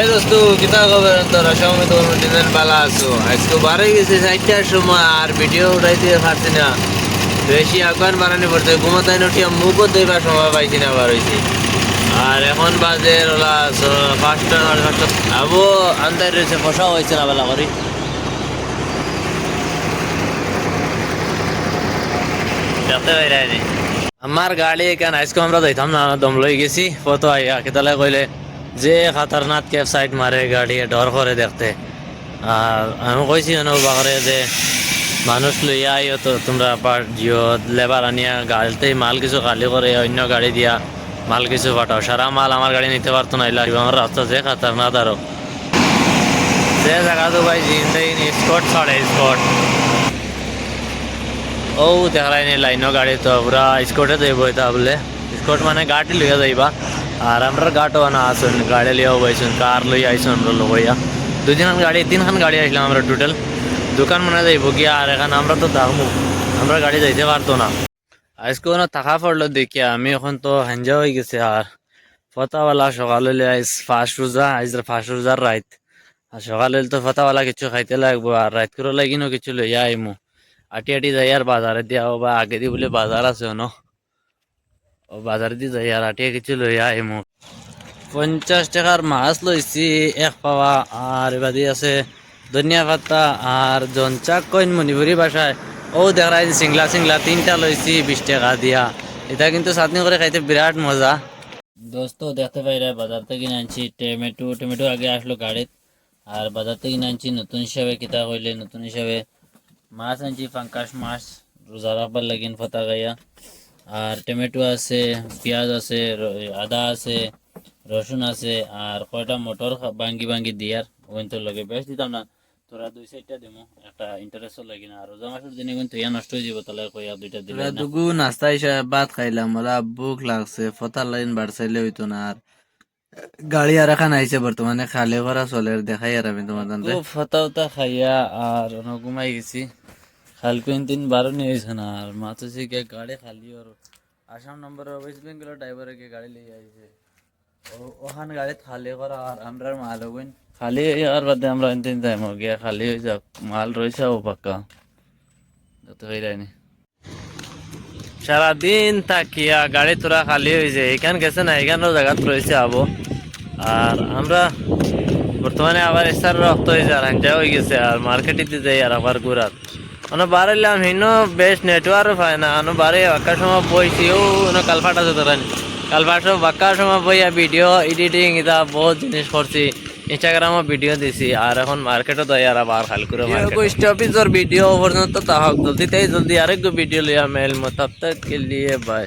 এই দোস্ত, কিতা খবর তোরা? দিনের বেলা আছো। আজকে বারে গেছে, চারটার সময়, আর ভিডিও উঠাইতে পারছি না। বেশি আগুয়ান বানানি পড়ছে ঘুমাতাই নটিয়া মুখও দইবার সময় পাইছি না বার হয়েছি আর এখন বাজে ওলা পাঁচটা সাড়ে পাঁচটা। আবু আন্দার রয়েছে ফসা হয়েছে না বেলা করি দেখতে পাইরাইনি আমার গাড়ি এখানে আজকে আমরা যাইতাম না দম লই গেছি। কত আইয়া কেতালে কইলে যে খাতারনাথ ক্যাব সাইড মারে, গাড়ি ডর করে দেখতে। আর আমি কইছি বাগরে যে মানুষ লইয়া আইও তো তোমরা পার জিও লেবার আনিয়া গাড়িতে মাল কিছু খালি করে অন্য গাড়ি দিয়া মাল কিছু পাঠাও। সারা মাল আমার গাড়ি নিতে পারতো না লাগবে আমার রাস্তা যে খাতারনাথ আরও যে জায়গা তো ভাই জিন্দাই স্কট ছাড়ে স্কট। ও দেখালাই নি লাইনো গাড়ি তো পুরা স্কটে যাইব এটা বলে। স্কট মানে গাড়ি লইয়া যাইবা। আর আমরা গাটও না আসুন, গাড়ি লিয়াও বাইছুন কার লই আইসুন আমরা দুই তিনখান গাড়ি তিনখান গাড়ি আসলাম আমরা টোটাল দোকান মানে যাইব কি আর এখন আমরা তো থাকব আমরা গাড়ি যাইতে পারতো না। আজকে কোনো থাকা পড়ল দেখি আমি এখন তো হাঞ্জা হয়ে গেছে আর। ফতাওয়ালা সকালে আইস ফার্স্ট রোজা, আইস ফার্স্ট রোজার রাইত। আর সকালে তো ফতাওয়ালা কিছু খাইতে লাগবো, আর রাইত করে লাগিনও কিছু লইয়া আইমু। আটি আটি যাই আর বাজারে দিয়া বা আগে দি বলে বাজার আছে, ন? ও বাজারে দি যাই, আর আটিয়া কিছু লইয়া আইমু। পঞ্চাশ টাকার মাছ লইছি, এক পাওয়া, আর এবাদি আছে ধনিয়া পাতা আর জনচাক কইন মণিপুরি ভাষায়। ও দেখাই সিংলা সিংলা, তিনটা লইছি, বিশ টাকা দিয়া। এটা কিন্তু চাটনি করে খাইতে বিরাট মজা। দোস্ত, দেখতে পাইরা বাজার থেকে আনছি টমেটো টমেটো আগে আসলো গাড়িত। আর বাজার থেকে আনছি নতুন হিসাবে কিতা হইলে নতুন হিসাবে মাছ আনছি, পাঙ্কাশ মাছ, রোজা রাখবার লাগিন ফতা গাইয়া আর টমেটো আছে পেঁয়াজ আছে আদা আছে রসুন আছে আর কয়টা মটর ভাঙ্গি ভাঙ্গি দিয়ার ওইন তোর লগে। বেশ দিতাম না তোরা দুই সাইডটা দিমু একটা ইন্টারেস্ট লাগি না। আর রোজা মাসের দিনে কিন্তু ইয়া নষ্ট হয়ে যাব তাহলে কইয়া দুইটা দিলে না। দুগু নাস্তা হিসাবে ভাত খাইলাম ওরা ভুক লাগছে ফতার লাইন বাড়ছাইলে হইতো না আর গাড়ি আর এখন আইছে বর্তমানে খালে করা চলে দেখাই আর আমি তোমার ফতা উতা খাইয়া আর ঘুমাই গেছি। খাল কইন তিন বারো নিয়ে গেছে না, আর মাছ হচ্ছে গাড়ি খালি ওর আসাম নম্বর ওয়েস্ট বেঙ্গলের ড্রাইভারে গিয়ে গাড়ি লিয়ে আইছে। ওখান গাড়ি খালি করা, আর আমরা মাল হইন খালি আর বাদে আমরা তিন টাইম গিয়া খালি হয়ে যাক। মাল রয়েছে ও পাক্কা। যত হয়ে যায়নি সারাদিন থাকিয়া গাড়ি তোরা খালি হয়েছে এখান গেছে না, এখানেও জায়গাত রয়েছে আবো। আর আমরা বর্তমানে আবার এসার রক্ত হয়েছে আর হয়ে গেছে, আর মার্কেটে যাই আর আবার ঘুরাত। বেশ নেটওয়ার্ক পায় না আনো বারে বাক্কার সময় বইছি ও না কালফাট আছে তোরা কালফাট বাক্কার সময় বইয়া ভিডিও এডিটিং এটা বহুত জিনিস করছি ইনস্টাগ্রামও ভিডিও দিছি আর এখন মার্কেটও তো আর আবার খাল করে স্টপিজর ভিডিও পর্যন্ত তাহক জলদি তাই জলদি আরেক ভিডিও লিয়া মেল মো তক কে লিয়ে বাই